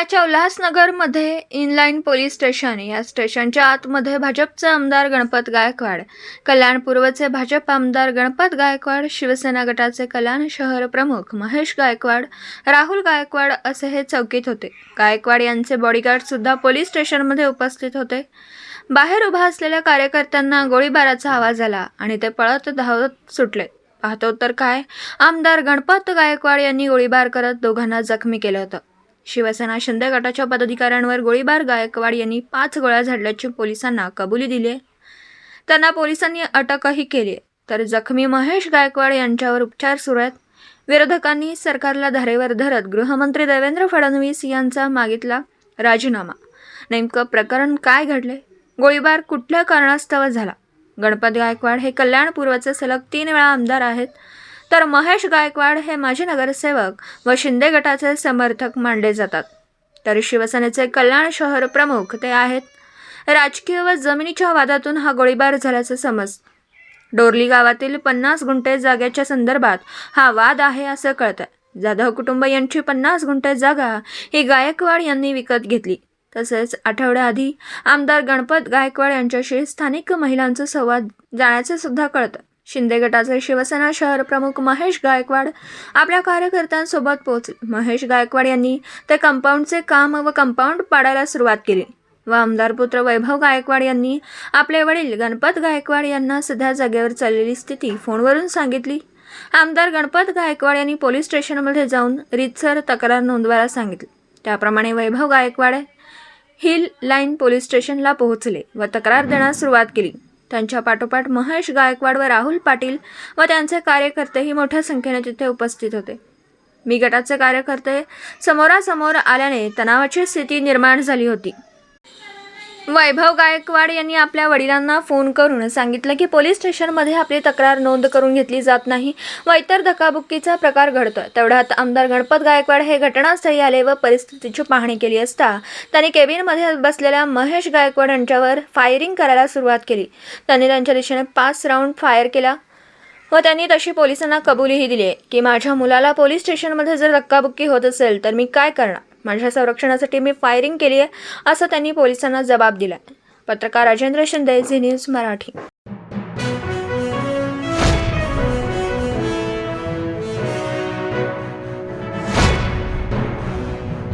ठाण्याच्या उल्हासनगरमध्ये inline police station या स्टेशनच्या आतमध्ये भाजपचे आमदार गणपत गायकवाड कल्याण पूर्वचे भाजप आमदार गणपत गायकवाड शिवसेना गटाचे कल्याण शहर प्रमुख महेश गायकवाड राहुल गायकवाड असे हे चौकीत होते. गायकवाड यांचे बॉडीगार्डसुद्धा पोलीस स्टेशनमध्ये उपस्थित होते. बाहेर उभा असलेल्या कार्यकर्त्यांना गोळीबाराचा आवाज आला आणि ते पळत धावत सुटले. पाहतो तर काय? आमदार गणपत गायकवाड यांनी गोळीबार करत दोघांना जखमी केलं होतं. शिवसेना शिंदे गटाच्या पदाधिकाऱ्यांवर गोळीबार गायकवाड यांनी पाच गोळ्या झाडल्याची पोलिसांना कबुली दिली. आहे. त्यांना पोलिसांनी अटकही केली. तर जखमी महेश गायकवाड यांच्यावर उपचार सुरू आहेत. विरोधकांनी सरकारला धारेवर धरत गृहमंत्री देवेंद्र फडणवीस यांचा मागितला राजीनामा. नेमकं प्रकरण काय घडले? गोळीबार कुठल्या कारणास्तव झाला? गणपत गायकवाड हे कल्याण पूर्वचे सलग तीन वेळा आमदार आहेत. तर महेश गायकवाड हे माजी नगरसेवक व शिंदे गटाचे समर्थक मानले जातात. तर शिवसेनेचे कल्याण शहर प्रमुख ते आहेत. राजकीय व जमिनीच्या वादातून हा गोळीबार झाल्याचं समज. डोरली गावातील पन्नास गुंठे जागेच्या संदर्भात हा वाद आहे असं कळतं जाधव कुटुंब यांची पन्नास गुंठे जागा ही गायकवाड यांनी विकत घेतली. तसेच आठवड्याआधी आमदार गणपत गायकवाड यांच्याशी स्थानिक महिलांचा संवाद जाण्याचं सुद्धा कळतं. शिंदे गटाचे शिवसेना शहर प्रमुख महेश गायकवाड आपल्या कार्यकर्त्यांसोबत पोहोचले महेश गायकवाड यांनी ते कंपाऊंडचे काम व कंपाऊंड पाडायला सुरुवात केली. व आमदार पुत्र वैभव गायकवाड यांनी आपले वडील गणपत गायकवाड यांना सध्या जागेवर चाललेली स्थिती फोनवरून सांगितली. आमदार गणपत गायकवाड यांनी पोलीस स्टेशनमध्ये जाऊन रितसर तक्रार नोंदवायला सांगितली. त्याप्रमाणे Vaibhav Gaikwad hill line police स्टेशनला पोहोचले व तक्रार देण्यास सुरुवात केली. त्यांच्या पाठोपाठ महेश गायकवाड व राहुल पाटील व त्यांचे कार्यकर्तेही मोठ्या संख्येने तिथे उपस्थित होते. मी गटाचे कार्यकर्ते समोरासमोर आल्याने तणावाची स्थिती निर्माण झाली होती. वैभव गायकवाड यांनी आपल्या वडिलांना फोन करून सांगितलं की पोलीस स्टेशनमध्ये आपली तक्रार नोंद करून घेतली जात नाही. व इतर धक्काबुक्कीचा प्रकार घडतोय. तेवढ्यात आमदार गणपत गायकवाड हे घटनास्थळी आले व परिस्थितीची पाहणी केली असता त्यांनी केबिनमध्ये बसलेल्या महेश गायकवाड यांच्यावर फायरिंग करायला सुरुवात केली. त्यांनी त्यांच्या दिशेने पाच राऊंड फायर केला व त्यांनी तशी पोलिसांना कबुलीही दिली आहे की माझ्या मुलाला पोलीस स्टेशनमध्ये जर धक्काबुक्की होत असेल तर मी काय करणार? माझ्या संरक्षणासाठी मी फायरिंग केली आहे असं त्यांनी पोलिसांना जबाब दिला पत्रकार राजेंद्र शिंदे झी न्यूज मराठी.